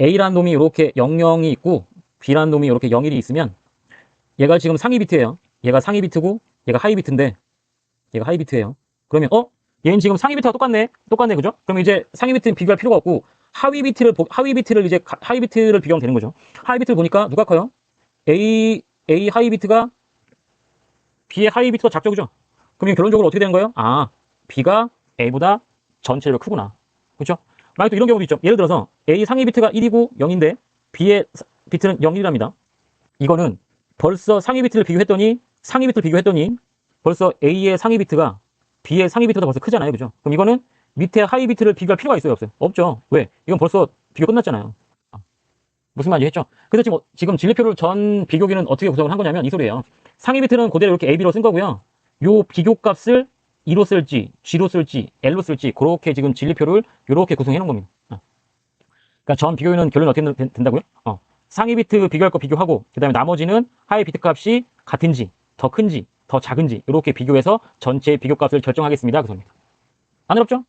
A라는 놈이 이렇게 00이 있고 B라는 놈이 이렇게 01이 있으면 얘가 지금 상위 비트예요. 얘가 상위 비트고 얘가 하위 비트인데 얘가 하위 비트예요. 그러면 어? 얘는 지금 상위 비트가 똑같네. 똑같네. 그죠? 그럼 이제 상위 비트는 비교할 필요가 없고 하위 비트를 보- 하위 비트를 이제 가- 하위 비트를 비교하면 되는 거죠. 하위 비트를 보니까 누가 커요? A A 하위 비트가 B의 하위 비트가 작죠. 그죠? 그러면 결론적으로 어떻게 되는 거예요? 아, B가 A보다 전체적으로 크구나. 그렇죠? 만약 또 이런 경우도 있죠. 예를 들어서 A 상위 비트가 1이고 0인데 B의 사- 비트는 0이랍니다. 이거는 벌써 상위 비트를 비교했더니 상위 비트를 비교했더니 벌써 A의 상위 비트가 B의 상위 비트보다 벌써 크잖아요. 그죠? 그럼 이거는 밑에 하위 비트를 비교할 필요가 있어요, 없어요? 없죠. 왜? 이건 벌써 비교 끝났잖아요. 아, 무슨 말인지 했죠? 그래서 지금, 지금 진리표를 전 비교기는 어떻게 구성을 한 거냐면 이 소리예요. 상위 비트는 그대로 이렇게 AB로 쓴 거고요. 요 비교값을 2로 쓸지, G로 쓸지, L로 쓸지, 그렇게 지금 진리표를 이렇게 구성해 놓은 겁니다. 어. 그러니까 전 비교는 결론이 어떻게 된- 된다고요? 어. 상위 비트 비교할 거 비교하고, 그 다음에 나머지는 하위 비트 값이 같은지, 더 큰지, 더 작은지, 이렇게 비교해서 전체 비교값을 결정하겠습니다. 그 소리입니다. 안 어렵죠?